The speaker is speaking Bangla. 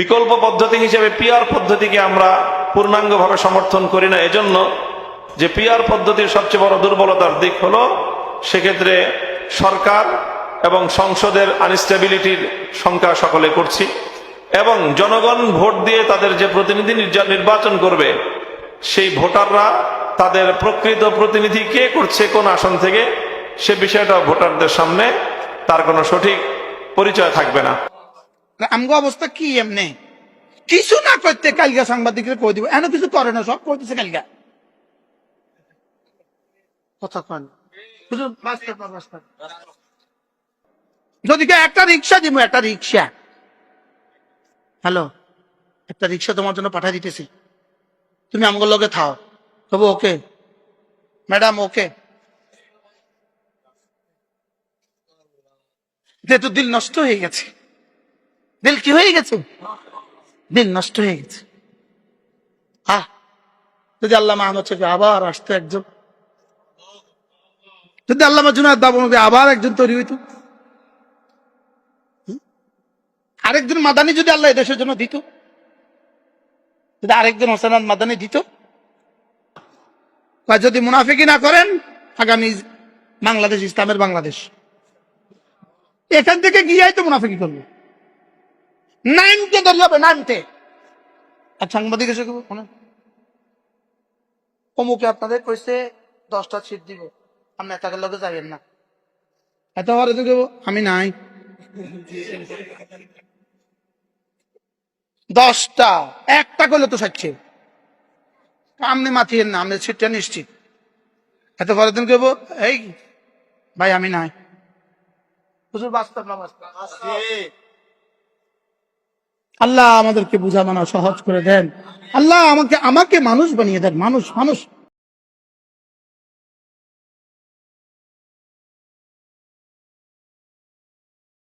বিকল্প পদ্ধতি হিসেবে পিয়ার পদ্ধতিকে আমরা পূর্ণাঙ্গভাবে সমর্থন করি না। এজন্য যে পিয়ার পদ্ধতির সবচেয়ে বড় দুর্বলতার দিক হলো, সেক্ষেত্রে সরকার এবং সংসদের আনস্টেবিলিটির সংখ্যা সকলে করছি এবং জনগণ ভোট দিয়ে তাদের যে প্রতিনিধি নির্বাচন করবে, সেই ভোটাররা তাদের প্রকৃত প্রতিনিধি কে করছে কোন আসন থেকে, সে বিষয়টা ভোটারদের সামনে, তার কোনো সঠিক পরিচয় থাকবে না। আমগো অবস্থা কি এমনি? কিছু না করতে কালকা সাংবাদিকরা কই দিব? এন কিছু করে না সব করতেছে কালকা কথা কন। যদি একটা রিক্সা দিব একটা রিক্সা হ্যালো একটা রিক্সা তোমার জন্য পাঠা দিতেছি। তুমি আমগো লগে থাও। তবে ওকে। Madam okay. যেহেতু দিল নষ্ট হয়ে গেছে। দিল কি হয়ে গেছে? দিল নষ্ট হয়ে গেছে। আহ, যদি আল্লাহ মাহমদ শফি আবার আসতো একজন। যদি আল্লাহ জুনাদ বাবু নবী আবার একজন তৈরি হইত? আরেকজন মাদানি যদি আল্লাহ দেশের জন্য দিত। যদি আরেকজন হোসেনাদ মাদানি দিত। যদি মুনাফিকি না করেন, আগামী বাংলাদেশ, ইসলামের বাংলাদেশ। এখান থেকে গিয়েই তো মুনাফিকি করবে। নাইনতে ধরে যাবে নাইনতে। আর সাংবাদিক এসে অমুকে আপনাদের কইছে দশটা সিট দিব। আপনি লোকে যাবেন না। এত এত কেউ আমি নাই। দশটা, একটা করলে তো সাচ্ছে আপনি মাথিয়েন না আমি সিটটা নিশ্চিত। এত পরের দিন কেব এই, ভাই, আমি নাই। হুজুর, বাস্তব না বাস্তব। আল্লাহ আমাদেরকে বুঝা মানা সহজ করে দেন। আল্লাহ আমাকে আমাকে মানুষ বানিয়ে দেন, মানুষ মানুষ।